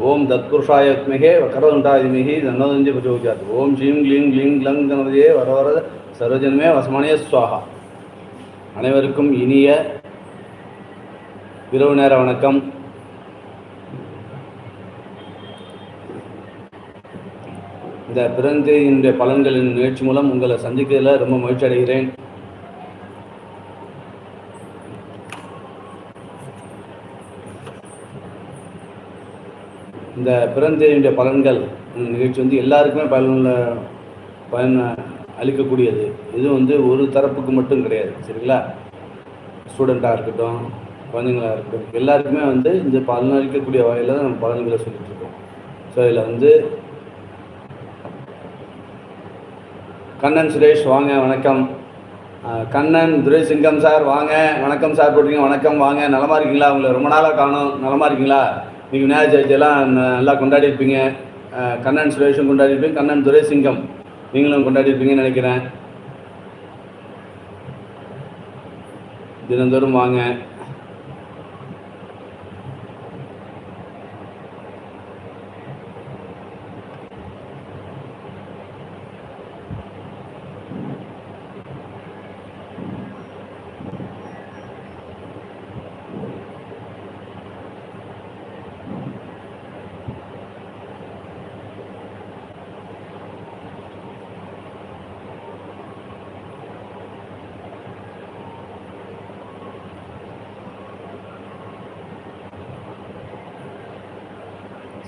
ஓம் தத்புருஷாயத்மிகே வக்கரதுண்டாதிமிகி தன்னோதஞ்சி பிரச்சோஜாத் ஓம் ஷீம் க்ளீம் க்ளீம் க்ளங் கணபதியே வர வர சர்வஜன்மே வசமானிய சுவாகா அனைவருக்கும் இனிய இரவு நேர வணக்கம். இந்த பிறந்தையினுடைய பலன்களின் நிகழ்ச்சி மூலம் உங்களை சந்திக்கிறதுல ரொம்ப மகிழ்ச்சி அடைகிறேன். இந்த பிறந்தேவியுடைய பலன்கள் நிகழ்ச்சி வந்து எல்லாருக்குமே பயனுள்ள பயன் அளிக்கக்கூடியது. இது வந்து ஒரு தரப்புக்கு மட்டும் கிடையாது சரிங்களா? ஸ்டூடெண்ட்டாக இருக்கட்டும் குழந்தைங்களாக இருக்கட்டும் எல்லாருக்குமே வந்து இந்த பலன் அளிக்கக்கூடிய வகையில் தான் நம்ம பலன்களை சொல்லிட்டுருக்கோம் ஸோ இதில் வந்து கண்ணன் சுரேஷ் வாங்க வணக்கம். கண்ணன் கண்ணன் துரைசிங்கம் சார் வாங்க வணக்கம் சார் போட்டிருக்கீங்க வணக்கம் வாங்க. நலமாக இருக்கீங்களா? உங்களை ரொம்ப நாளாக காணும். நலமாக இருக்கீங்களா? நீங்கள் விநாயகர் சதுர்த்தியெல்லாம் நல்லா கொண்டாடியிருப்பீங்க. கண்ணன் சுரேஷும் கொண்டாடிருப்பீங்க கண்ணன் துரைசிங்கம் நீங்களும் கொண்டாடி இருப்பீங்கன்னு நினைக்கிறேன். தினந்தோறும் வாங்க.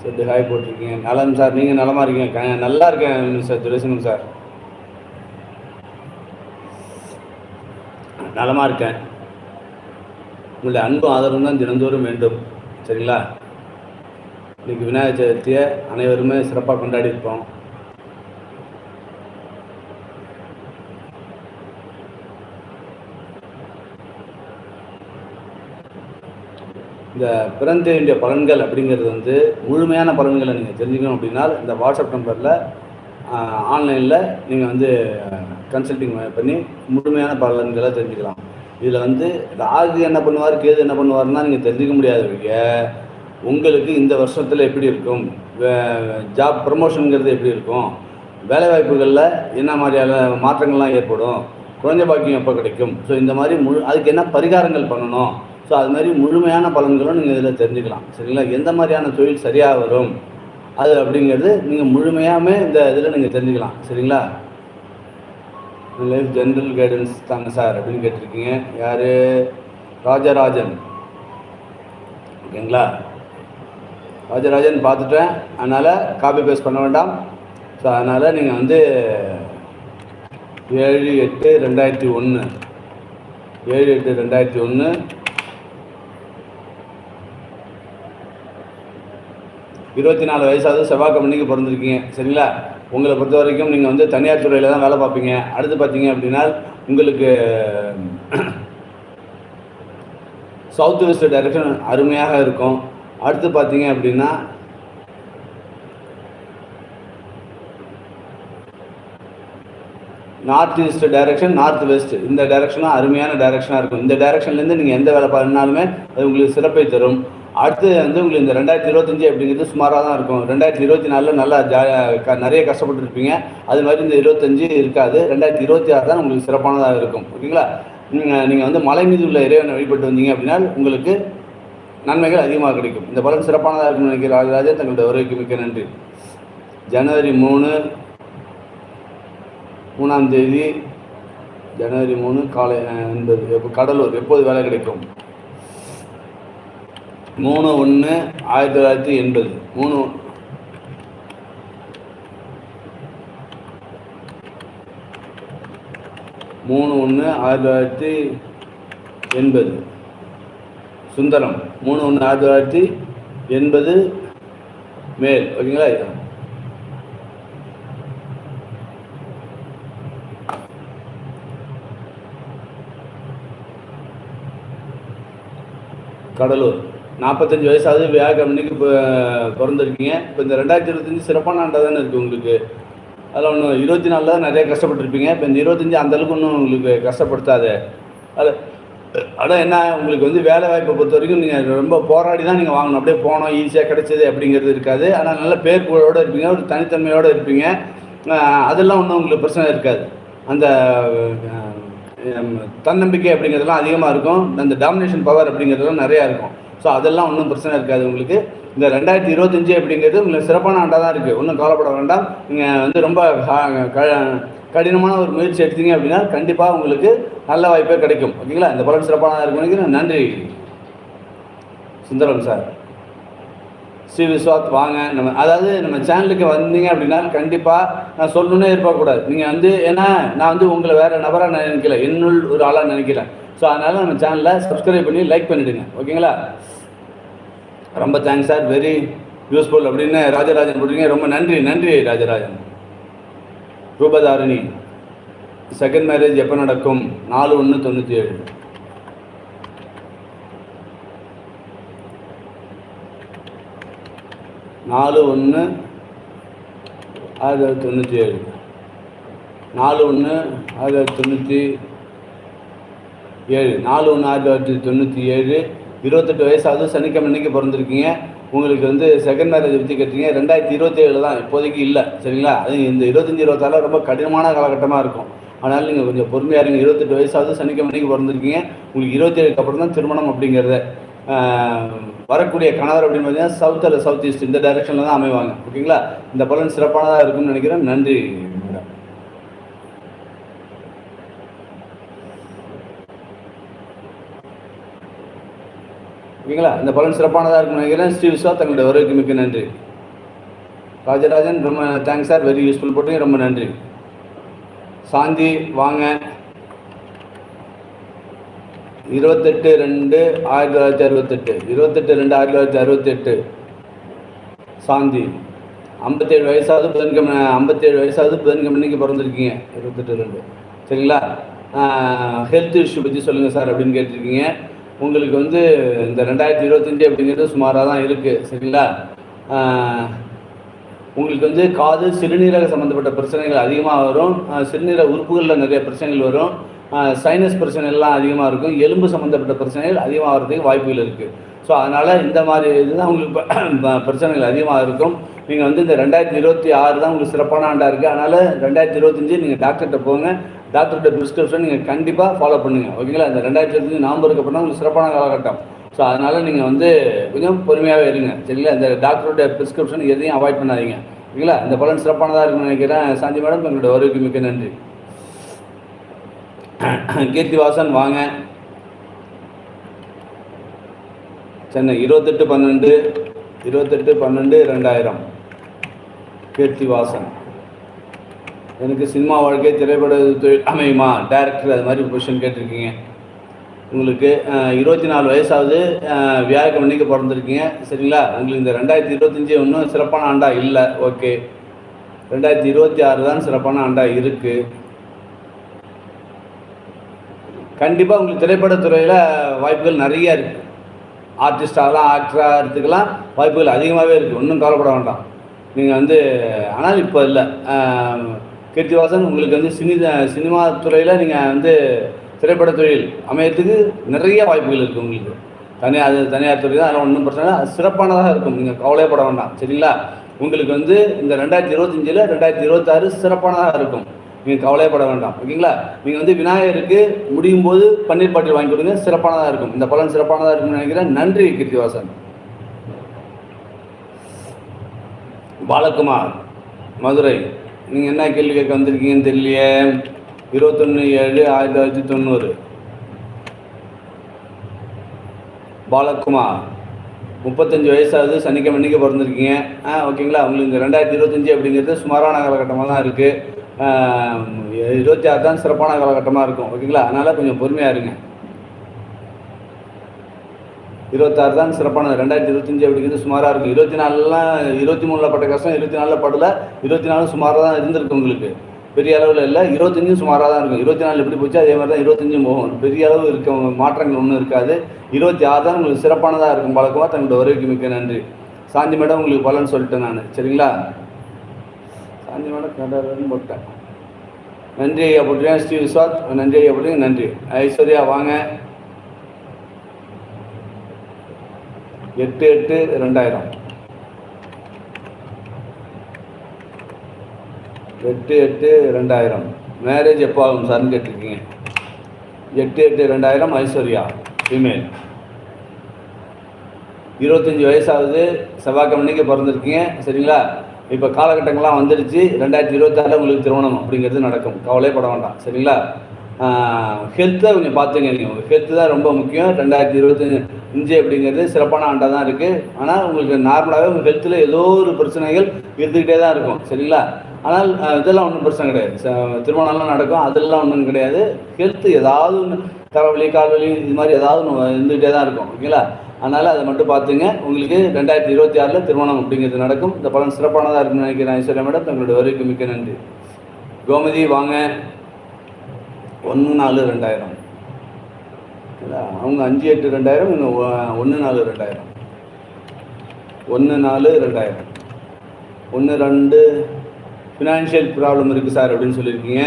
சரி ஹாய் போட்டிருக்கீங்க. நலம் சார் நீங்கள் நலமாக இருக்கீங்க. நல்லா இருக்கேன் சார் துரைசிங்கம் சார். நலமாக இருக்கேன். உங்களுடைய அன்பும் ஆதரவும் தான் தினந்தோறும் வேண்டும். சரிங்களா? இன்னைக்கு விநாயகர் சதுர்த்தியை அனைவருமே சிறப்பாக கொண்டாடி இருப்போம் இந்த பிறந்தேண்டிய பலன்கள் அப்படிங்கிறது வந்து முழுமையான பலன்களை நீங்கள் தெரிஞ்சுக்கணும் அப்படின்னா இந்த வாட்ஸ்அப் நம்பரில் ஆன்லைனில் நீங்கள் வந்து கன்சல்டிங் பண்ணி முழுமையான பலன்களை தெரிஞ்சுக்கலாம். இதில் வந்து ராகு என்ன பண்ணுவார் கேது என்ன பண்ணுவார்னா நீங்கள் தெரிஞ்சுக்க முடியாத உங்களுக்கு இந்த வருஷத்தில் எப்படி இருக்கும்? ஜாப் ப்ரமோஷனுங்கிறது எப்படி இருக்கும்? வேலைவாய்ப்புகளில் என்ன மாதிரியான மாற்றங்கள்லாம் ஏற்படும்? குழந்தை பாக்கியம் எப்போ கிடைக்கும்? ஸோ இந்த மாதிரி முழு அதுக்கு என்ன பரிகாரங்கள் பண்ணணும்? ஸோ அது மாதிரி முழுமையான பலன்களும் நீங்கள் இதில் தெரிஞ்சுக்கலாம். சரிங்களா? எந்த மாதிரியான தொழில் சரியாக வரும்? அது அப்படிங்கிறது நீங்கள் முழுமையாகவே இந்த இதில் நீங்கள் தெரிஞ்சுக்கலாம். சரிங்களா? லைஃப் ஜென்ரல் கைடன்ஸ் தாங்க சார் அப்படின்னு கேட்டிருக்கீங்க. யார்? ராஜராஜன். ஓகேங்களா? ராஜராஜன் பார்த்துட்டேன். அதனால் காப்பி பேஸ்ட் பண்ண வேண்டாம். ஸோ அதனால் நீங்கள் வந்து ஏழு எட்டு ரெண்டாயிரத்தி ஒன்று ஏழு எட்டு ரெண்டாயிரத்தி ஒன்று இருபத்தி நாலு வயசாவது செவ்வாய் கம்பெனிக்கு பிறந்திருக்கீங்க. சரிங்களா? உங்களை பொறுத்த வரைக்கும் நீங்கள் வந்து தனியார் துறையில் தான் வேலை பார்ப்பீங்க. அடுத்து பார்த்தீங்க அப்படின்னா உங்களுக்கு சவுத் வெஸ்ட் டைரக்ஷன் அருமையாக இருக்கும். அடுத்து பார்த்தீங்க அப்படின்னா north east direction north west இந்த டைரக்ஷனும் அருமையான டைரக்ஷனாக இருக்கும். இந்த டைரக்ஷன்லேருந்து நீங்கள் எந்த வேலை பண்ணாலுமே அது உங்களுக்கு சிறப்பை தரும். அடுத்து வந்து உங்களுக்கு இந்த ரெண்டாயிரத்தி இருபத்தஞ்சி அப்படிங்கிறது சுமாராக தான் இருக்கும். ரெண்டாயிரத்தி இருபத்தி நாலில் நல்லா ஜா க- நிறைய கஷ்டப்பட்டுருப்பீங்க. அது மாதிரி இந்த இருபத்தஞ்சு இருக்காது. ரெண்டாயிரத்தி இருபத்தி ஆறு தான் உங்களுக்கு சிறப்பானதாக இருக்கும். ஓகேங்களா? நீங்கள் நீங்கள் வந்து மலை மீது உள்ள இறைவனை வழிபட்டு வந்தீங்க அப்படின்னா உங்களுக்கு நன்மைகள் அதிகமாக கிடைக்கும். இந்த பலன் சிறப்பானதாக இருக்கும் நினைக்கிற ராஜராஜன் தங்களுடைய வருகைக்கு மிக்க நன்றி. ஜனவரி மூணு மூணாம் தேதி ஜனவரி மூணு காலை என்பது எப்போ கடலூர் எப்போது வேலை கிடைக்கும்? மூணு ஒன்று ஆயிரத்தி தொள்ளாயிரத்தி எண்பது. மூணு மூணு ஒன்று ஆயிரத்தி தொள்ளாயிரத்தி எண்பது. சுந்தரம் மூணு ஒன்று ஆயிரத்தி தொள்ளாயிரத்தி எண்பது மேல். ஓகேங்களா? கடலூர். நாற்பத்தஞ்சு வயசாவது வியாழக்கிழமைக்கு இப்போ பிறந்திருக்கீங்க. இப்போ இந்த ரெண்டாயிரத்தி இருபத்தஞ்சு சிறப்பான ஆண்டாக தானே இருக்குது உங்களுக்கு? அதில் ஒன்று இருபத்தி நாலில் தான் நிறைய கஷ்டப்பட்டுருப்பீங்க. இப்போ இந்த இருபத்தஞ்சி அந்தளவுக்கு ஒன்றும் உங்களுக்கு கஷ்டப்படுத்தாது. அது அதான் என்ன உங்களுக்கு வந்து வேலை வாய்ப்பை பொறுத்த வரைக்கும் நீங்கள் ரொம்ப போராடி தான் நீங்கள் வாங்கணும். அப்படியே போனோம் ஈஸியாக கிடைச்சது அப்படிங்கிறது இருக்காது. ஆனால் நல்ல பேர் புகழோடு இருப்பீங்க ஒரு தனித்தன்மையோடு இருப்பீங்க. அதெல்லாம் ஒன்றும் உங்களுக்கு பிரச்சனை இருக்காது. அந்த தன்னம்பிக்கை அப்படிங்கிறதெல்லாம் அதிகமாக இருக்கும். அந்த டாமினேஷன் பவர் அப்படிங்கிறதெல்லாம் நிறையா இருக்கும். ஸோ அதெல்லாம் ஒன்றும் பிரச்சனை இருக்காது உங்களுக்கு. இந்த ரெண்டாயிரத்தி இருபத்தஞ்சு அப்படிங்கிறது உங்களுக்கு சிறப்பான ஆண்டாக தான் இருக்குது ஒன்றும் கவலைப்பட வேண்டாம். நீங்கள் வந்து ரொம்ப க- கடினமான ஒரு முயற்சி எடுத்தீங்க அப்படின்னா கண்டிப்பாக உங்களுக்கு நல்ல வாய்ப்பே கிடைக்கும். ஓகேங்களா? இந்த பலன் சிறப்பானதாக இருக்கும் நன்றி. சுந்தரம் சார். ஸ்ரீ விஸ்வாத் வாங்க. நம்ம அதாவது நம்ம சேனலுக்கு வந்தீங்க அப்படின்னா கண்டிப்பாக நான் சொல்லணுன்னே எதிர்பார்க்கக்கூடாது நீங்கள் வந்து ஏன்னா நான் வந்து உங்களை வேறு நபராக நினைக்கல. என்னுள் ஒரு ஆளாக நினைக்கிறேன். ஸோ அதனால் நம்ம சேனலை சப்ஸ்கிரைப் பண்ணி லைக் பண்ணிவிடுங்க ஓகேங்களா? ரொம்ப தேங்க்ஸ் சார் வெரி யூஸ்ஃபுல் அப்படின்னு ராஜராஜன் போட்டிருக்கீங்க. ரொம்ப நன்றி நன்றி ராஜராஜன். ரூபதாரிணி செகண்ட் மேரேஜ் எப்போ நடக்கும்? நாலு ஒன்று தொண்ணூற்றி ஏழு நாலு ஒன்று ஆயிரத்தி தொள்ளாயிரத்தி தொண்ணூற்றி ஏழு நாலு ஒன்று ஆயிரத்தி தொள்ளாயிரத்தி தொண்ணூற்றி ஏழு. நாலு ஒன்று ஆயிரத்தி தொள்ளாயிரத்தி தொண்ணூற்றி ஏழு. இருபத்தெட்டு வயசாவது சனிக்கிழமை அன்னைக்கு பிறந்திருக்கீங்க. உங்களுக்கு வந்து செகண்ட் மேரேஜ் பற்றி கேட்டீங்க ரெண்டாயிரத்தி இருபத்தி ஏழு தான். இப்போதைக்கு இல்லை. சரிங்களா? அது இந்த இருபத்தஞ்சி இருபத்தாறு ரொம்ப கடினமான காலகட்டமாக இருக்கும். அதனால் நீங்கள் கொஞ்சம் பொறுமையாக இருங்க. இருபத்தெட்டு வயசாவது சனிக்கிழமைக்கு பிறந்திருக்கீங்க. உங்களுக்கு இருபத்தி ஏழுக்கு அப்புறம் தான் திருமணம் அப்படிங்கிறத வரக்கூடிய கணவர் அப்படின்னு பார்த்தீங்கன்னா சவுத் அல்ல சவுத் ஈஸ்ட் இந்த டைரெக்ஷனில் தான் அமைவாங்க. ஓகேங்களா? இந்த பலன் சிறப்பானதாக இருக்கும்னு நினைக்கிறேன். நன்றி மேடம் ஓகேங்களா? இந்த பலன் சிறப்பானதாக இருக்கும் நினைக்கிறேன். ஸ்ரீ விஸ்வா தங்களுடைய வருகைக்கு மிக்க நன்றி. ராஜராஜன் ரொம்ப தேங்க்ஸ் சார் வெரி யூஸ்ஃபுல் போட்டு ரொம்ப நன்றி. சாந்தி வாங்க. இருபத்தெட்டு ரெண்டு ஆயிரத்தி தொள்ளாயிரத்தி அறுபத்தெட்டு. இருபத்தெட்டு ரெண்டு ஆயிரத்தி தொள்ளாயிரத்தி அறுபத்தெட்டு. சாந்தி. ஐம்பத்தேழு வயசாவது புதன்கிழமை ஐம்பத்தேழு வயசாவது புதன்கிழமைக்கு பிறந்திருக்கீங்க. இருபத்தெட்டு ரெண்டு. சரிங்களா? ஹெல்த் இஷ்யூ பற்றி சொல்லுங்கள் சார் அப்படின்னு கேட்டிருக்கீங்க. உங்களுக்கு வந்து இந்த ரெண்டாயிரத்தி இருபத்தஞ்சு அப்படிங்கிறது சுமாராக தான் இருக்குது சரிங்களா? உங்களுக்கு வந்து காது சிறுநீரக சம்மந்தப்பட்ட பிரச்சனைகள் அதிகமாக வரும். சிறுநீரக உறுப்புகளில் நிறைய பிரச்சனைகள் வரும். சைனஸ் பிரச்சனைகள்லாம் அதிகமாக இருக்கும். எலும்பு சம்மந்தப்பட்ட பிரச்சனைகள் அதிகமாக வர்றதுக்கு வாய்ப்புகள் இருக்குது ஸோ அதனால் இந்த மாதிரி இதுதான் உங்களுக்கு பிரச்சனைகள் அதிகமாக இருக்கும். நீங்கள் வந்து இந்த ரெண்டாயிரத்தி இருபத்தி ஆறு தான் உங்களுக்கு சிறப்பான ஆண்டாக இருக்குது அதனால் ரெண்டாயிரத்தி இருபத்தஞ்சு நீங்கள் டாக்டர்கிட்ட போங்க. டாக்டர்கிட்ட ப்ரிஸ்கிரிப்ஷன் நீங்கள் கண்டிப்பாக ஃபாலோ பண்ணுங்கள் ஓகேங்களா இந்த ரெண்டாயிரத்தி இருபத்தஞ்சி நவம்பருக்கு அப்புறம் உங்களுக்கு சிறப்பான காலகட்டம். ஸோ அதனால் நீங்கள் வந்து கொஞ்சம் பொறுமையாகவே இருங்க. சரிங்களா? இந்த டாக்டருடைய ப்ரிஸ்கிரிப்ஷன் எதையும் அவாய்ட் பண்ணாதீங்க. ஓகேங்களா இந்த பலன் சிறப்பானதாக இருக்கும்னு நினைக்கிறேன். சாந்தி மேடம் எங்களோட வருகைக்கு மிக்க நன்றி. கீர்த்திவாசன் வாங்க. சென்னை இருபத்தெட்டு பன்னெண்டு இருபத்தெட்டு பன்னெண்டு ரெண்டாயிரம். கீர்த்திவாசன் எனக்கு சினிமா வாழ்க்கை திரைப்பட தொழில் அமையுமா? டேரக்டர் அது மாதிரி கொஷின் கேட்டிருக்கீங்க. உங்களுக்கு இருபத்தி நாலு வயசாவது அஹ், வியாழக்கிழமைக்கு பிறந்திருக்கீங்க. சரிங்களா? உங்களுக்கு இந்த ரெண்டாயிரத்தி இருபத்தஞ்சி ஒன்றும் சிறப்பான ஆண்டா இல்லை. ஓகே. ரெண்டாயிரத்தி இருபத்தி ஆறு தான் சிறப்பான ஆண்டா இருக்குது கண்டிப்பாக உங்களுக்கு திரைப்படத்துறையில் வாய்ப்புகள் நிறைய இருக்குது ஆர்டிஸ்டாகலாம் ஆக்டராக இருக்கிறதுக்கெல்லாம் வாய்ப்புகள் அதிகமாகவே இருக்குது ஒன்றும் கவலைப்பட வேண்டாம். நீங்கள் வந்து ஆனால் இப்போ இல்லை. கீர்த்திவாசன் உங்களுக்கு வந்து சினி சினிமா துறையில் நீங்கள் வந்து திரைப்பட தொழில் அமையத்துக்கு நிறைய வாய்ப்புகள் இருக்குது உங்களுக்கு. தனியார் அது தனியார் துறை தான் அதெல்லாம் ஒன்றும் பிரச்சனை இல்லை. சிறப்பானதாக இருக்கும். நீங்கள் கவலைப்பட வேண்டாம். சரிங்களா? உங்களுக்கு வந்து இந்த ரெண்டாயிரத்தி இருபத்தஞ்சில் ரெண்டாயிரத்தி இருபத்தாறு சிறப்பானதாக இருக்கும். நீங்கள் கவலைப்பட வேண்டாம். ஓகேங்களா? நீங்கள் வந்து விநாயகருக்கு முடியும் போது பன்னீர் பாட்டில் வாங்கி கொடுங்க. சிறப்பானதாக இருக்கும். இந்த பலன் சிறப்பானதாக இருக்கும்னு நினைக்கிறேன். நன்றி கீர்த்திவாசன். பாலகுமார் மதுரை. நீங்கள் என்ன கேள்வி கேட்க வந்திருக்கீங்கன்னு தெரியலையே. இருபத்தொன்று ஏழு ஆயிரத்தி தொள்ளாயிரத்தி தொண்ணூறு. பாலகுமார் முப்பத்தஞ்சு வயசாகுது சனிக்கிழமைக்கு பிறந்திருக்கீங்க. ஆ ஓகேங்களா? உங்களுக்கு இந்த ரெண்டாயிரத்தி இருபத்தஞ்சி அப்படிங்கிறது சுமாரான காலகட்டமாக தான் இருக்குது இருபத்தி ஆறு தான் சிறப்பான காலகட்டமாக இருக்கும். ஓகேங்களா? அதனால் கொஞ்சம் பொறுமையாக இருங்க. இருபத்தாறு தான் சிறப்பானது. ரெண்டாயிரத்தி இருபத்தஞ்சி அப்படிங்கிறது சுமாராக இருக்கும் இருபத்தி நாலுலாம் இருபத்தி மூணில் பட்ட கஷ்டம் இருபத்தி நாலில் படல. இருபத்தி நாலு சுமாராக தான் இருந்திருக்கு உங்களுக்கு. பெரிய அளவில் இல்லை. இருபத்தஞ்சும் சுமாராக தான் இருக்கும். இருபத்தி நாலு எப்படி போச்சு? அதே மாதிரி தான் இருபத்தஞ்சும் போகும். பெரிய அளவு இருக்க மாற்றங்கள் ஒன்றும் இருக்காது. இருபத்தி ஆறு தான் உங்களுக்கு சிறப்பானதாக இருக்கும் பழக்கமாக தங்களோட வருகைக்கு மிக்க நன்றி. சாந்தி மேடம் உங்களுக்கு பலன்னு சொல்லிட்டேன் நான். சரிங்களா? சாந்தி மேடம் கடற்கரைன்னு போட்டேன். நன்றி ஐயா போட்டுருக்கேன் ஸ்ரீ விஸ்வாத். நன்றி ஐயா போட்டுறேன் நன்றி. ஐஸ்வர்யா வாங்க. எட்டு எட்டு ரெண்டாயிரம். எட்டு எட்டு ரெண்டாயிரம். மேரேஜ் எப்போ ஆகும் சார்னு கேட்டிருக்கீங்க. எட்டு எட்டு ரெண்டாயிரம் ஐஸ்வர்யா ஃபீமேல் இருபத்தஞ்சி வயசாகுது செவ்வாய்க்கிழமைக்கு பிறந்திருக்கீங்க சரிங்களா? இப்போ காலகட்டங்கள்லாம் வந்துடுச்சு ரெண்டாயிரத்தி இருபத்தாறில் உங்களுக்கு திருமணம் அப்படிங்கிறது நடக்கும். கவலைப்பட வேண்டாம் சரிங்களா? ஹெல்த்தை கொஞ்சம் பார்த்துங்க நீங்கள் உங்கள் ஹெல்த்து தான் ரொம்ப முக்கியம். ரெண்டாயிரத்தி இருபத்தஞ்சி இஞ்சி அப்படிங்கிறது சிறப்பான ஆண்டாக தான் இருக்குது ஆனால் உங்களுக்கு நார்மலாகவே உங்கள் ஹெல்த்தில் ஏதோ ஒரு பிரச்சனைகள் இருந்துக்கிட்டே தான் இருக்கும். சரிங்களா? ஆனால் இதெல்லாம் ஒன்றும் பிரச்சனை கிடையாது. திருமணம்லாம் நடக்கும். அதெல்லாம் ஒன்றும் கிடையாது. ஹெல்த்து ஏதாவது ஒன்று தலைவலி கால்வலி இது மாதிரி ஏதாவது ஒன்று இருந்துகிட்டே தான் இருக்கும். ஓகேங்களா? அதனால் அதை மட்டும் பார்த்துங்க. உங்களுக்கு ரெண்டாயிரத்தி இருபத்தி ஆறில் திருமணம் அப்படிங்கிறது நடக்கும். இந்த பலன் சிறப்பானதாக இருக்குன்னு நினைக்கிறேன். ஐஸ்வர்யா மேடம் தங்களுடைய வருகைக்கு மிக்க நன்றி. கோமதி வாங்க. ஒன்று நாலு ரெண்டாயிரம். அவங்க அஞ்சு எட்டு ரெண்டாயிரம் இவங்க ஒன்று நாலு ரெண்டாயிரம். ஒன்று நாலு ரெண்டாயிரம். ஒன்று ரெண்டு ஃபினான்ஷியல் ப்ராப்ளம் இருக்குது சார் அப்படின்னு சொல்லியிருக்கீங்க.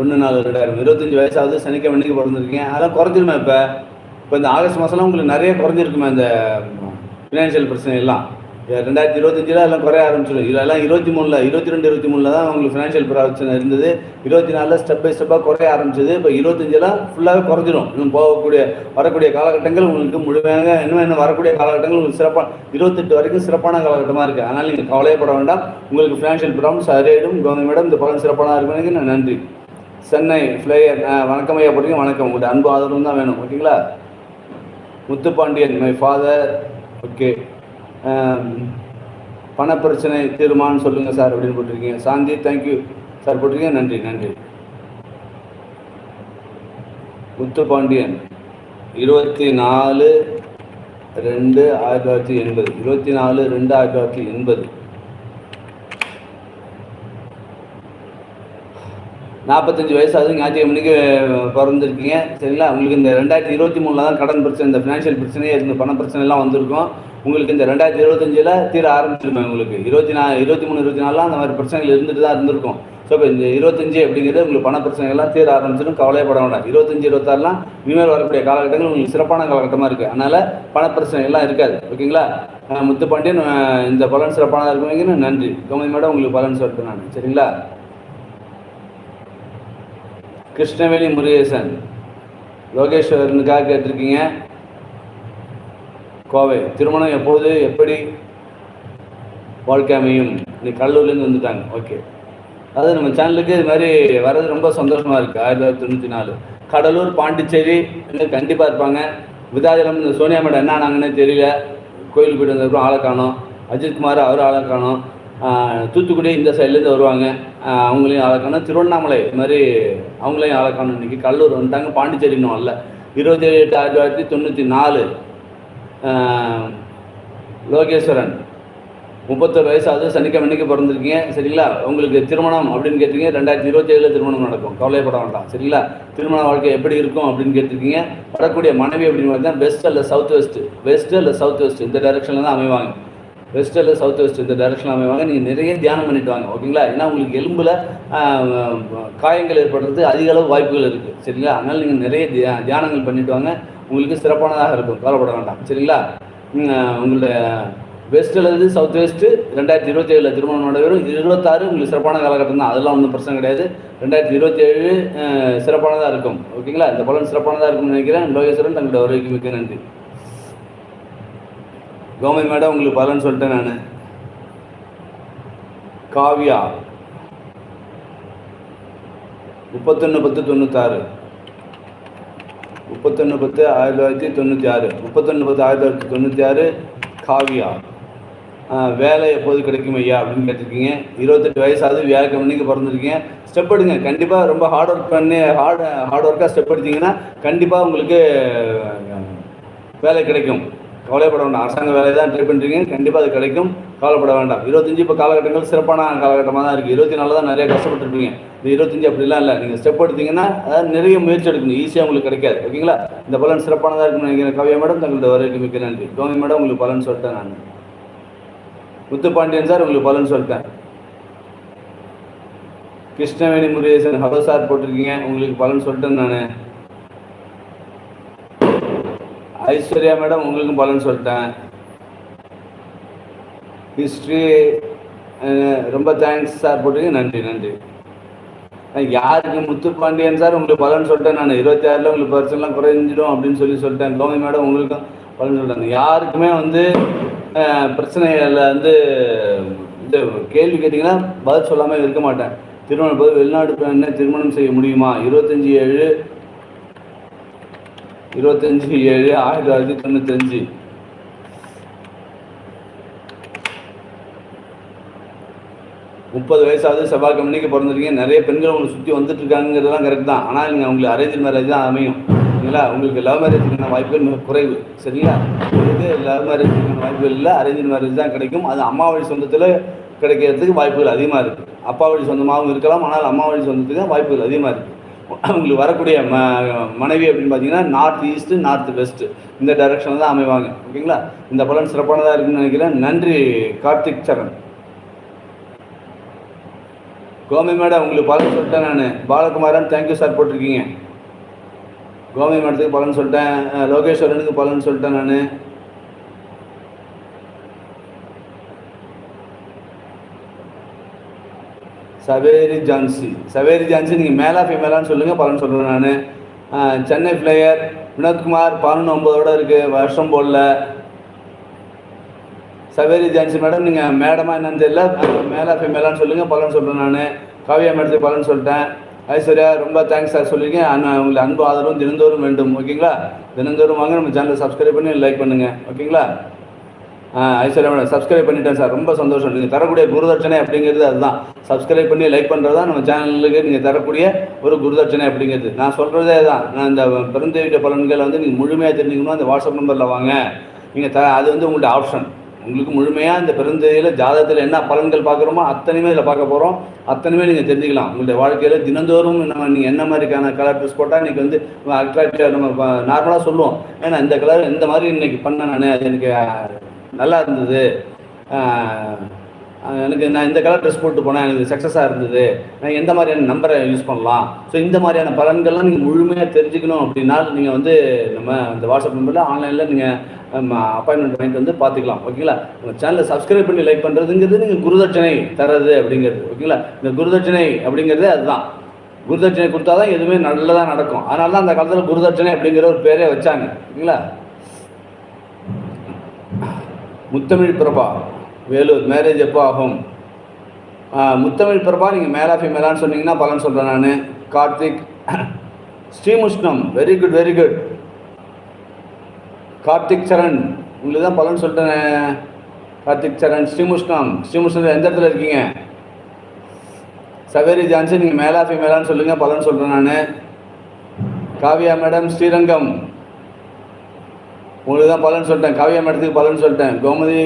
ஒன்று நாலு ரெண்டாயிரம். இருபத்தஞ்சி வயசாவது சனிக்கிழமைக்கு பிறந்திருக்கீங்க. அதெல்லாம் குறைஞ்சிருமா இப்போ? இப்போ இந்த ஆகஸ்ட் மாதம்லாம் உங்களுக்கு நிறைய குறைஞ்சிருக்குமே அந்த ஃபினான்ஷியல் பிரச்சனை எல்லாம் ரெண்டாயிரத்தி இருபத்தஞ்சில் எல்லாம் குறைய ஆரம்பிச்சிடும். இதெல்லாம் இருபத்தி மூணில் இருபத்தி ரெண்டு இருபத்தி மூணில் தான் உங்களுக்கு ஃபினான்ஷியல் பிரச்சனை இருந்தது. இருபத்தி நாலில் ஸ்டெப் பை ஸ்டெப்பாக குறைய ஆரம்பிச்சது. இப்போ இருபத்தஞ்செல்லாம் ஃபுல்லாகவே குறைஞ்சிடும் இன்னும் போகக்கூடிய வரக்கூடிய காலகட்டங்கள் உங்களுக்கு முழுமையாக இன்னும் இன்னும் வரக்கூடிய காலகட்டங்கள் உங்களுக்கு சிறப்பாக இருபத்தெட்டு வரைக்கும் சிறப்பான காலகட்டமாக இருக்குது அதனால் நீங்கள் கவலையப்பட வேண்டாம். உங்களுக்கு ஃபினான்ஷியல் ப்ராப்ளம் சரியாயிடும். கவர்மெண்ட் மேடம் இந்த பலன் சிறப்பான இருக்குன்னு நான் நன்றி. சென்னை ஃப்ளையர் வணக்கம் ஐயா போட்டீங்க. வணக்கம். உங்களுடைய அன்பு ஆதரவு தான் வேணும். ஓகேங்களா? முத்துப்பாண்டியன் மை ஃபாதர் ஓகே பணப்பிரச்சனை தீர்மானம் சொல்லுங்கள் சார் அப்படின்னு போட்டிருக்கீங்க. சாந்தி தேங்க்யூ சார் போட்டிருக்கீங்க. நன்றி நன்றி. முத்துப்பாண்டியன் இருபத்தி நாலு ரெண்டு ஆயிரத்தி தொள்ளாயிரத்தி எண்பது. இருபத்தி நாலு ரெண்டு ஆயிரத்தி தொள்ளாயிரத்தி எண்பது. நாற்பத்தஞ்சு வயசாகுது ஞாயிற்றுக்கிழமைக்கு பிறந்திருக்கீங்க. சரிங்களா? உங்களுக்கு இந்த ரெண்டாயிரத்தி இருபத்தி மூணில் தான் கடன் பிரச்சனை இந்த ஃபினான்ஷியல் பிரச்சனையே இந்த பண பிரச்சனைலாம் வந்திருக்கும். உங்களுக்கு இந்த ரெண்டாயிரத்தி இருபத்தஞ்சில் தீர ஆரம்பிச்சிருப்பேன் உங்களுக்கு. இருபத்தி நா இருபத்தி மூணு இருபத்தி நாலாம் அந்த மாதிரி பிரச்சனைகள் இருந்துட்டு தான் இருந்திருக்கும். ஸோ இப்போ இந்த இருபத்தஞ்சு அப்படிங்கிறது உங்களுக்கு பண பிரச்சனைகள்லாம் தீர ஆரம்பிச்சிடும் கவலையப்பட வேண்டாம். இருபத்தஞ்சி இருபத்தாறுலாம் இனிமேல் வரக்கூடிய காலகட்டங்கள் உங்களுக்கு சிறப்பான காலகட்டமாக இருக்குது அதனால் பண பிரச்சனைகள்லாம் இருக்காது. ஓகேங்களா? முத்து முத்துப்பாண்டியன் இந்த பலன் சிறப்பானதாக இருக்குவீங்கன்னு நன்றி. கௌமதி மேடம் உங்களுக்கு பலன் சொல்கிறேன் நான். சரிங்களா? கிருஷ்ணவேணி முருகேசன். லோகேஸ்வரனுக்காக கேட்டிருக்கீங்க. கோவை. திருமணம் எப்போது எப்படி? வாழ்க்கை அமையும். இன்னைக்கு கடலூர்லேருந்து வந்துட்டாங்க. ஓகே. அதாவது நம்ம சேனலுக்கு இது மாதிரி வர்றது ரொம்ப சந்தோஷமாக இருக்குது ஆயிரத்தி தொள்ளாயிரத்தி தொண்ணூற்றி நாலு. கடலூர் பாண்டிச்சேரி கண்டிப்பாக இருப்பாங்க. விதாஜலம் இந்த சோனியா மேடம் என்ன ஆனாங்கன்னே தெரியல. கோயிலுக்கு போயிட்டு வந்ததுக்கப்புறம் ஆளை காணோம். அஜித்குமார் அவர் ஆளை காணோம். தூத்துக்குடி இந்த சைட்லேருந்து வருவாங்க. அவங்களையும் ஆளை திருவண்ணாமலை இது மாதிரி அவங்களையும் ஆளை இன்றைக்கி கல்லூர் கடலூர் வந்துட்டாங்க. பாண்டிச்சேரி இன்னும் வரல. இருபத்தி ஏழு எட்டு ஆயிரத்தி தொள்ளாயிரத்தி தொண்ணூற்றி நாலு லோகேஸ்வரன் முப்பத்தொரு வயசாவது சனிக்கிழமைக்கு பிறந்திருக்கீங்க. சரிங்களா? உங்களுக்கு திருமணம் அப்படின்னு கேட்டிருக்கீங்க. ரெண்டாயிரத்தி இருபத்தி ஏழில் திருமணம் நடக்கும். கவலைப்பட வேண்டாம். சரிங்களா? திருமண வாழ்க்கை எப்படி இருக்கும் அப்படின்னு கேட்டிருக்கீங்க. வரக்கூடிய மனைவி அப்படின்னு பார்த்தீங்கன்னா வெஸ்ட் அல்ல சவுத் வெஸ்ட் வெஸ்ட் அல்ல சவுத் வெஸ்ட் இந்த டைரக்ஷனில் தான் அமைவாங்க. வெஸ்ட் அல்ல சவுத் வெஸ்ட் இந்த டைரக்ஷன் அமைவாங்க. நீங்கள் நிறைய தியானம் பண்ணிட்டு வாங்க ஓகேங்களா? ஏன்னா உங்களுக்கு எலும்பில் காயங்கள் ஏற்படுறது அதிக அளவு வாய்ப்புகள் இருக்குது சரிங்களா? அதனால் நீங்கள் நிறைய தியானங்கள் பண்ணிட்டு வாங்க. உங்களுக்கு சிறப்பானதாக இருக்கும். கவலைப்பட வேண்டாம். சரிங்களா? உங்களுடைய வெஸ்ட் அல்லது சவுத் வெஸ்ட்டு ரெண்டாயிரத்தி இருபத்தி ஏழில் திருமணம் நடைபெறும். இருபத்தாறு உங்களுக்கு சிறப்பான காலகட்டம் தான். அதெல்லாம் ஒன்றும் பிரச்சனை கிடையாது. ரெண்டாயிரத்தி இருபத்தி ஏழு சிறப்பானதாக இருக்கும். ஓகேங்களா? இந்த பலன் சிறப்பானதாக இருக்கும்னு நினைக்கிறேன். லோகேஸ்வரன் தங்களோட வருகைக்கு மிக்க நன்றி. கோமதி மேடம் உங்களுக்கு பலன்னு சொல்லிட்டேன் நான். காவியா. முப்பத்தொன்று பத்து தொண்ணூத்தாறு. முப்பத்தொன்று பத்து ஆயிரத்தி தொள்ளாயிரத்தி தொண்ணூற்றி ஆறு முப்பத்தொன்று பத்து ஆயிரத்தி தொள்ளாயிரத்தி தொண்ணூற்றி ஆறு காவியா வேலை எப்போது கிடைக்கும் ஐயா அப்படின்னு கேட்டிருக்கீங்க. இருபத்தெட்டு வயசாவது வியாழக்கிழமைக்கு பிறந்திருக்கீங்க. ஸ்டெப் எடுங்க. கண்டிப்பாக ரொம்ப ஹார்ட் ஒர்க் பண்ணி ஹார்ட் ஹார்ட் ஒர்க்காக ஸ்டெப் எடுத்தீங்கன்னா கண்டிப்பாக உங்களுக்கு வேலை கிடைக்கும். கவலைப்பட வேண்டாம் அரசாங்க வேலையை தான் ட்ரை பண்ணுறீங்க கண்டிப்பாக அது கிடைக்கும். கவலைப்பட வேண்டாம் இருபத்தஞ்சி இப்போ காலகட்டங்கள் சிறப்பான காலகட்டமாக தான் இருக்குது இருபத்தி நாலு தான் நிறைய கஷ்டப்பட்டுருப்பீங்க. இந்த இருபத்தஞ்சு அப்படிலாம் இல்லை. நீங்கள் ஸ்டெப் எடுத்தீங்கன்னா அதாவது நிறைய முயற்சி எடுக்கணும். ஈஸியாக உங்களுக்கு கிடைக்காது. ஓகேங்களா? இந்த பலன் சிறப்பானதாக இருக்குன்னு நினைக்கிறேன் கவியா மேடம் தங்களுடைய வரவேற்க மிக்க நன்றி. கோமி மேடம் உங்களுக்கு பலன் சொல்லிட்டேன் நான். முத்துப்பாண்டியன் சார் உங்களுக்கு பலன் சொல்லிட்டேன். கிருஷ்ணவேணி முருகேசன் ஹலோ சார் போட்டிருக்கீங்க. உங்களுக்கு பலன் சொல்லிட்டேன் நான். ஐஸ்வர்யா மேடம் உங்களுக்கும் பலன் சொல்லிட்டேன். ஹிஸ்ட்ரி ரொம்ப தேங்க்ஸ் சார் போட்டுருங்க நன்றி நன்றி. யாருக்கு? முத்து பாண்டியன் சார் உங்களுக்கு பலன் சொல்லிட்டேன் நான். இருபத்தி ஆறில் உங்களுக்கு பர்சன்ட்லாம் குறைஞ்சிடும் அப்படின்னு சொல்லி சொல்லிட்டேன். கௌமி மேடம் உங்களுக்கும் பலன் சொல்லிட்டேன். யாருக்குமே வந்து பிரச்சனைகளில் வந்து இந்த கேள்வி கேட்டிங்கன்னா பதில் சொல்லாமல் இருக்க மாட்டேன். திருமணம் போது வெளிநாடு பெண்ணை திருமணம் செய்ய முடியுமா? இருபத்தஞ்சி ஏழு இருபத்தஞ்சி ஏழு ஆயிரத்தி தொள்ளாயிரத்தி தொண்ணூத்தஞ்சு. முப்பது வயசாவது செவ்வாய் கம்பெனிக்கு பிறந்திருக்கீங்க. நிறைய பெண்கள் உங்களை சுற்றி வந்துட்டு இருக்காங்கிறதெல்லாம் கரெக்ட் தான். ஆனால் நீங்கள் உங்களுக்கு அரேஞ்ச் மேரேஜ் தான் அமையும். சரிங்களா உங்களுக்கு லவ் மேரேஜுக்கான வாய்ப்புகள் மிக குறைவு. சரிங்களா? இது லவ் மேரேஜுக்கான வாய்ப்புகள் இல்லை. அரேஞ்ச் மேரேஜ் தான் கிடைக்கும். அது அம்மா வழி சொந்தத்தில் கிடைக்கிறதுக்கு வாய்ப்புகள் அதிகமாக இருக்குது அப்பா வழி சொந்தமாகவும் இருக்கலாம். ஆனால் அம்மா வழி சொந்தத்துக்கு வாய்ப்புகள் அதிகமாக இருக்குது அவங்களுக்கு வரக்கூடிய ம மனைவி அப்படின்னு பார்த்தீங்கன்னா நார்த் ஈஸ்ட்டு நார்த் வெஸ்ட்டு இந்த டைரக்ஷனில் தான் அமைவாங்க. ஓகேங்களா? இந்த பலன் சிறப்பானதாக இருக்குன்னு நினைக்கிறேன். நன்றி கார்த்திக் சரண். கோமி மேடம் உங்களுக்கு பலன் சொல்லிட்டேன் நான். பாலகுமாரன் தேங்க்யூ சார் போட்டிருக்கீங்க. கோமி மேடத்துக்கு பலன் சொல்லிட்டேன். லோகேஸ்வரனுக்கு பலன் சொல்லிட்டேன் நான். சவேரி ஜான்சி சவேரி ஜான்சி நீங்கள் மேலா ஃபீமேலான்னு சொல்லுங்கள் பலன் சொல்கிறேன் நான். சென்னை பிளேயர் வினோத்குமார் பதினொன்று ஒம்பதோட இருக்குது வருஷம் போடல. சவேரி ஜான்சி மேடம் நீங்கள் மேடமா என்னன்னு தெரியல. மேலா ஃபீமேலான்னு சொல்லுங்கள் பலன் சொல்கிறேன் நான். காவியா மேடத்துக்கு பலன் சொல்லிட்டேன். ஐஸ்வர்யா ரொம்ப தேங்க்ஸ் சார் சொல்லியிருக்கேன் ஆனால் உங்களுக்கு அன்பு ஆதரவும் தினந்தோறும் வேண்டும் ஓகேங்களா தினந்தோறும் வாங்க நம்ம சேனலை சப்ஸ்கிரைப் பண்ணி லைக் பண்ணுங்கள் ஓகேங்களா ஐஸ்வர்யா மேடம் சப்ஸ்கிரைப் பண்ணிட்டேன் சார். ரொம்ப சந்தோஷம். நீங்கள் தரக்கூடிய குருதட்சணை அப்படிங்கிறது அதுதான். சப்ஸ்கிரைப் பண்ணி லைக் பண்ணுறது தான் நம்ம சேனலுக்கு நீங்கள் தரக்கூடிய ஒரு குருதட்சணை அப்படிங்கிறது. நான் சொல்கிறதே தான் நான் இந்த பிறந்தவீட்ட பலன்களை வந்து நீங்கள் முழுமையாக தெரிஞ்சுக்கணும். அந்த வாட்ஸ்அப் நம்பரில் வாங்க. நீங்கள் த அது வந்து உங்கள்கிட்ட ஆப்ஷன் உங்களுக்கு முழுமையாக இந்த பிறந்தையில் ஜாதகத்தில் என்ன பலன்கள் பார்க்குறோமோ அத்தனையுமே இதில் பார்க்க போகிறோம் அத்தனையுமே நீங்கள் தெரிஞ்சுக்கலாம். உங்களுடைய வாழ்க்கையில் தினந்தோறும் நம்ம நீங்கள் என்ன மாதிரிக்கான கலர் ட்ரெஸ் போட்டால் இன்றைக்கி வந்து அட்ராக்டிவாக நம்ம நார்மலாக சொல்லுவோம். ஏன்னா இந்த கலர் இந்த மாதிரி இன்னைக்கு பண்ண நான். அது எனக்கு நல்லா இருந்தது. எனக்கு நான் இந்த கலர் ட்ரெஸ் போட்டு போனேன். எனக்கு சக்ஸஸாக இருந்தது. நான் எந்த மாதிரியான நம்பரை யூஸ் பண்ணலாம்? ஸோ இந்த மாதிரியான பலன்கள்லாம் நீங்கள் முழுமையாக தெரிஞ்சுக்கணும் அப்படின்னா நீங்கள் வந்து நம்ம இந்த வாட்ஸ்அப் நம்பரில் ஆன்லைனில் நீங்கள் அப்பாயின்மெண்ட் வாங்கிட்டு வந்து பார்த்துக்கலாம் ஓகேங்களா உங்கள் சேனலை சப்ஸ்கிரைப் பண்ணி லைக் பண்ணுறதுங்கிறது நீங்கள் குருதட்சணை தர்றது அப்படிங்கிறது. ஓகேங்களா இந்த குருதட்சணை அப்படிங்கிறது அதுதான். குருதட்சணை கொடுத்தா தான் எதுவுமே நல்லதாக நடக்கும். அதனால தான் அந்த காலத்தில் குருதட்சணை அப்படிங்கிற ஒரு பேரே வச்சாங்க. ஓகேங்களா முத்தமிழ் பிரபா. வேலூர் மேரேஜ் எப்போ ஆகும்? முத்தமிழ் பிரபா நீங்கள் மேலா ஃபீமேலான்னு சொன்னீங்கன்னா பலன் சொல்கிறேன் நான். Karthik Srimushnam very good very good Karthik Charan உங்களுக்கு தான் பலன் சொல்கிறேன் கார்த்திக் சரண் ஸ்ரீமுஷ்ணம். ஸ்ரீமுஷ்ணம் எந்த இடத்துல இருக்கீங்க? சவேரி ஜான்சி நீங்கள் மேலா ஃபீமேலான்னு சொல்லுங்கள் பலன் சொல்கிறேன் நான். காவியா மேடம் ஸ்ரீரங்கம். உங்களுக்கு தான் பலன் சொல்லிட்டேன். காவியா மேடத்துக்கு பலன் சொல்லிட்டேன். கோமதி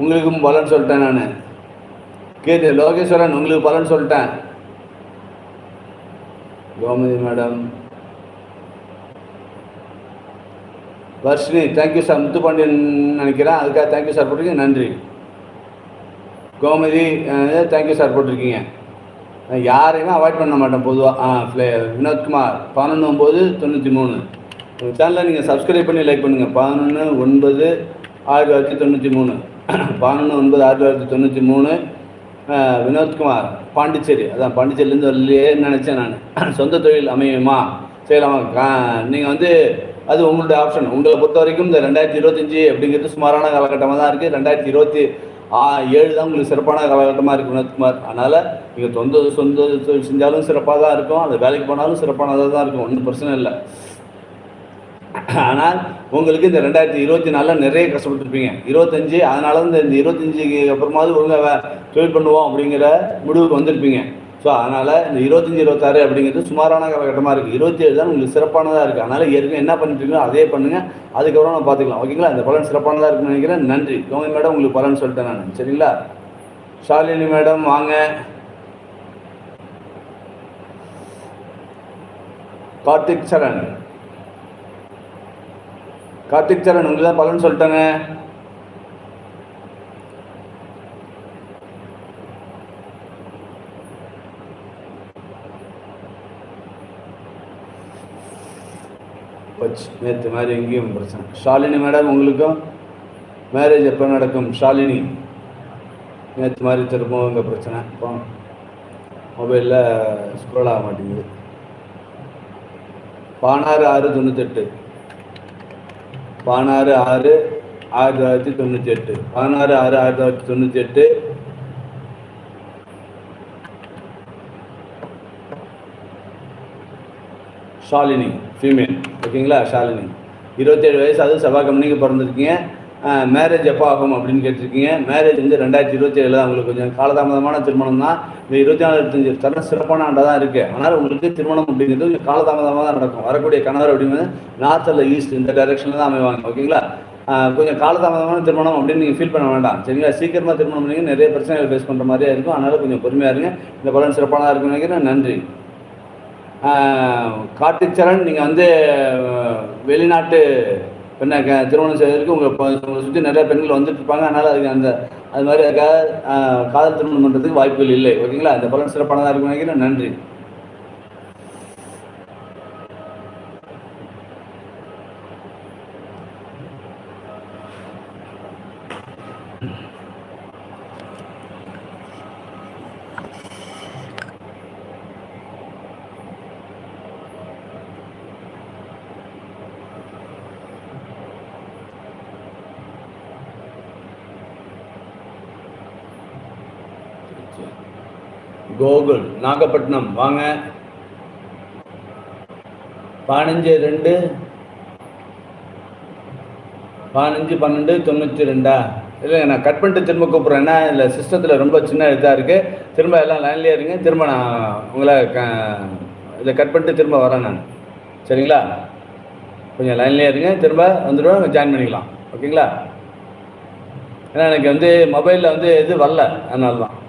உங்களுக்கும் பலன் சொல்லிட்டேன் நான். கேது லோகேஸ்வரன் உங்களுக்கு பலன் சொல்லிட்டேன். Gomathi madam. Varshini thank you sir Muthupandiyan நினைக்கிறேன். அதுக்காக தேங்க்யூ சார் போட்டிருக்கீங்க. நன்றி. கோமதி தேங்க்யூ சார் போட்டிருக்கீங்க. நான் யாரையுமே அவாய்ட் பண்ண மாட்டேன் பொதுவாக ஆ ஃப்ளே வினோத்குமார் பதினொன்று ஒம்பது தொண்ணூற்றி மூணு. சேனலை நீங்கள் சப்ஸ்கிரைப் பண்ணி லைக் பண்ணுங்கள் பதினொன்று ஒன்பது ஆயிரத்தி தொள்ளாயிரத்தி தொண்ணூற்றி மூணு. பதினொன்று ஒன்பது ஆயிரத்தி தொள்ளாயிரத்தி தொண்ணூற்றி மூணு. வினோத்குமார் பாண்டிச்சேரி. அதான் பாண்டிச்சேரியிலேருந்து வரலையேன்னு நினச்சேன் நான். சொந்த தொழில் அமையுமா? செய்யலாமா? நீங்கள் வந்து அது உங்களுடைய ஆப்ஷன் உங்களை பொறுத்த வரைக்கும் இந்த ரெண்டாயிரத்தி இருபத்தஞ்சி அப்படிங்கிறது சுமாரான காலகட்டமாக தான் இருக்குது ரெண்டாயிரத்தி இருபத்தி ஆ ஏழு தான் உங்களுக்கு சிறப்பான காலகட்டமாக இருக்குது வினோத்குமார். அதனால் நீங்கள் சொந்த சொந்த தொழில் செஞ்சாலும் சிறப்பாக தான் இருக்கும். அந்த வேலைக்கு போனாலும் சிறப்பானதாக தான் இருக்கும். ஒன்றும் பிரச்சனை இல்லை. ஆனால் உங்களுக்கு இந்த ரெண்டாயிரத்தி இருபத்தி நாலில் நிறைய கஷ்டப்பட்டுருப்பீங்க. இருபத்தஞ்சி அதனால தான் இந்த- இந்த இருபத்தஞ்சிக்கு அப்புறமாவது ஒழுங்காக தொழில் பண்ணுவோம் அப்படிங்கிற முடிவுக்கு வந்திருப்பீங்க. ஸோ அதனால் இந்த இருபத்தஞ்சி இருபத்தாறு அப்படிங்கிறது சுமாரான காலகட்டமாக இருக்குது இருபத்தி ஏழு தான் உங்களுக்கு சிறப்பானதாக இருக்குது அதனால் ஏற்கனவே என்ன பண்ணிட்டுருக்கீங்களோ அதே பண்ணுங்கள் அதுக்கப்புறம் நான் பார்த்துக்கலாம். ஓகேங்களா இந்த பலன் சிறப்பானதாக இருக்குன்னு நினைக்கிறேன். நன்றி. கோமதி மேடம் உங்களுக்கு பலன் சொல்லிட்டேன் நான். சரிங்களா? ஷாலினி மேடம் வாங்க. கார்த்திக் சரண். கார்த்திக் சரண் உங்களுக்கு தான் பலன் சொல்லிட்டேங்க. நேற்று மாதிரி எங்கேயும் பிரச்சனை ஷாலினி மேடம் உங்களுக்கும் மேரேஜ் எப்போ நடக்கும்? ஷாலினி நேற்று மாதிரி திரும்பவும் இங்கே பிரச்சனை. இப்போ மொபைலில் ஸ்க்ரோல் ஆக மாட்டேங்குது. பானாறு ஆறு தொண்ணூத்தெட்டு. பதினாறு ஆறு ஆயிரத்தி தொள்ளாயிரத்தி தொண்ணூற்றி எட்டு பதினாறு ஆறு ஆயிரத்தி தொள்ளாயிரத்தி தொண்ணூற்றி எட்டு ஷாலினி ஃபீமேல் ஓகேங்களா ஷாலினி. இருபத்தேழு வயசு அது செவ்வாய் கம்பெனிக்கு பிறந்திருக்கீங்க. மேரேஜ் எப்போ ஆகும் அப்படின்னு கேட்டிருக்கீங்க. மேரேஜ் வந்து ரெண்டாயிரத்தி இருபத்தி ஏழு தான் உங்களுக்கு கொஞ்சம் காலதாமதமான திருமணம் தான். இந்த இருபத்தி நாலு இருபத்தஞ்சு தரம் சிறப்பான ஆண்டாக தான் இருக்குது ஆனால் உங்களுக்கு திருமணம் அப்படிங்கிறது கொஞ்சம் காலதாமதமாக தான் நடக்கும். வரக்கூடிய கணவர் அப்படிங்கிறது நார்த் அல்ல ஈஸ்ட் இந்த டைரக்ஷனில் தான் அமைவாங்க. ஓகேங்களா? கொஞ்சம் காலதாமதமான திருமணம் அப்படின்னு நீங்கள் ஃபீல் பண்ண வேண்டாம். சரிங்களா? சீக்கிரமாக திருமணம் பண்ணிங்க நிறைய பிரச்சனைகள் ஃபேஸ் பண்ணுற மாதிரியே இருக்கும். அதனால் கொஞ்சம் பொறுமையாக இருங்க. இந்த பலன் சிறப்பானதாக இருக்குன்னு நினைக்கிறேன். நன்றி. காட்டுச்சரன் கார்த்திக் சரண் நீங்கள் வந்து வெளிநாட்டு பெண்ணை க- திருமணம் செய்வதற்கு உங்களை உங்களை சுற்றி நிறைய பெண்கள் வந்துட்டு இருப்பாங்க. அதனால் அதுக்கு அந்த அது மாதிரி அதுக்காக காதல் திருமணம் பண்ணுறதுக்கு வாய்ப்புகள் இல்லை. ஓகேங்களா? அந்த பலன் சிறப்பானதாக இருக்கும் நினைக்கிறேன். நன்றி. கோகுல் நாகப்பட்டினம் வாங்க. பதினஞ்சு ரெண்டு. பதினஞ்சு பன்னெண்டு தொண்ணூற்றி ரெண்டா? இல்லை நான் கட் பண்ணிட்டு திரும்ப கூப்பிட்றேன். ஏன்னா இல்லை சிஸ்டத்தில் ரொம்ப சின்ன இதாக இருக்குது திரும்ப எல்லாம் லைன்லேயே இருங்க. திரும்ப நான் உங்களை க இதை கட் பண்ணிட்டு திரும்ப வரேன் நான். சரிங்களா? கொஞ்சம் லைன்லேயே இருங்க. திரும்ப வந்துடுவேன். ஜாயின் பண்ணிக்கலாம். ஓகேங்களா? ஏன்னா எனக்கு வந்து மொபைலில் வந்து இது வரல. அதனால தான்.